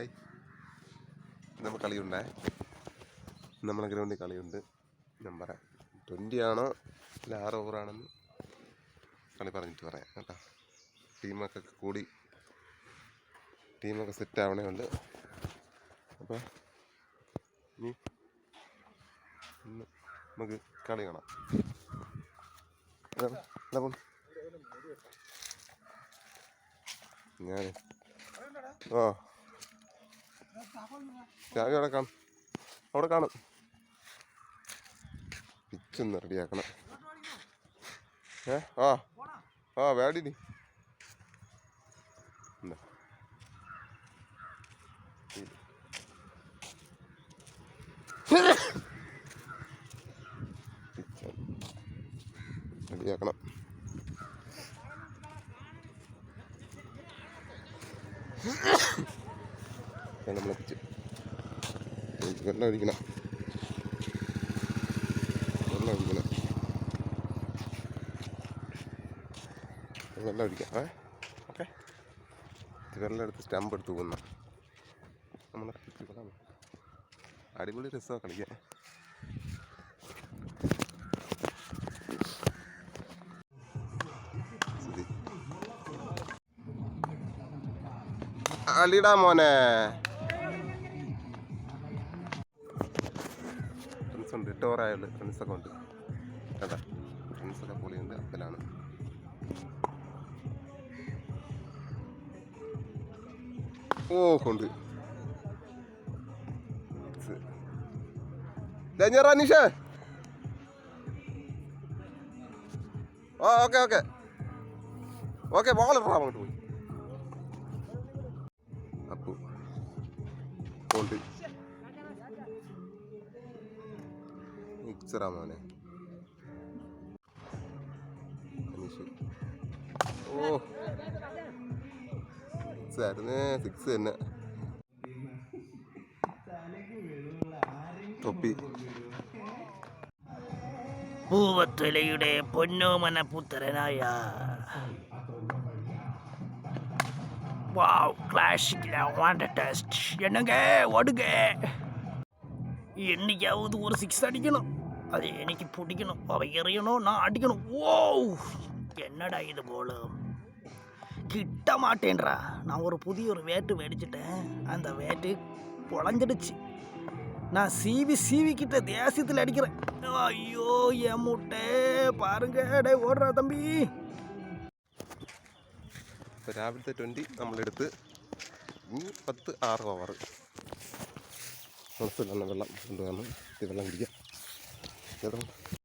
Hi. നമ്മൾ കളിയുണ്ടേ. നമ്മളെ ഗ്രൗണ്ടിൽ കളിയുണ്ട്. ഞാൻ പറയാം ട്വന്റി ആണോ? അല്ല ആറ് ഓവറാണെന്ന് കളി പറഞ്ഞിട്ട് പറയാം കേട്ടോ. ടീമൊക്കെ കൂടി ടീമൊക്കെ സെറ്റ് ആവണേ ഉണ്ട് അപ്പോൾ ഇനി നമുക്ക് കളി കാണാം. ഞാൻ ആ. ചാവി അവിടെ കാണും അവിടെ കാണും. പിച്ചൊന്ന് റെഡിയാക്കണം ഏ? ആ. ആ വേടിനി എന്താ റെഡിയാക്കണം വെള്ളം പിച്ച് വെള്ളം ഒഴിക്കണം. വെള്ളം ഒഴിക്കണം. വെള്ളം ഒഴിക്കാം. ഏ? ഓക്കെ. വെള്ളം എടുത്ത് സ്റ്റമ്പ് എടുത്ത് പോകുന്ന നമ്മളെ കുട്ടികളാണ് അടിപൊളി രസമാണ് കളിക്കാൻ. അലിടാ മോനെ. ഫ്രണ്ട്സ് ഉണ്ട്. ടോറായുണ്ട് ഫ്രണ്ട്സൊക്കെ ഉണ്ട്. കേട്ടോ ഫ്രണ്ട്സൊക്കെ പൊളിയുണ്ട് അപ്പലാണ് ഓ കൊണ്ട് നിഷേ. ഓ ഓക്കെ ഓക്കെ. ഓക്കെ ബോൾ അങ്ങോട്ട് പോയി. അപ്പോൾ കൊണ്ട് മിക്സറാ മോനെ അനീഷ് ഓ സിക്സ് ആയിരുന്നേ സിക്സ് തന്നെ തൊപ്പി പൂവത്തുലയുടെ പൊന്നോമന പുത്രനായ വാവ് கிளாசிக்கில் வாண்ட டெஸ்ட் என்னங்க ஓடுங்க என்னைக்காவது ஒரு சிக்ஸ் அடிக்கணும் அது எனக்கு பிடிக்கணும் அவ எறியணும் நான் அடிக்கணும் ஓ என்னடா இது போல கிட்ட மாட்டேன்றா நான் ஒரு புதிய ஒரு வேட்டு மேடிச்சிட்டேன் அந்த வேட்டு பொழஞ்சிடுச்சு நான் சீவி சீவிக்கிட்ட தேசியத்தில் அடிக்கிறேன் ஐயோ என் முட்டை பாருங்க டே ஓடுறா தம்பி ഇപ്പോൾ രാവിലത്തെ ട്വൻറ്റി നമ്മളെടുത്ത് ഇനി പത്ത് ആറ് ഓവർ മനസ്സിലാണ് വെള്ളം കൊണ്ടുവന്ന് ഇത് വെള്ളം കുടിക്കാം çıkalım.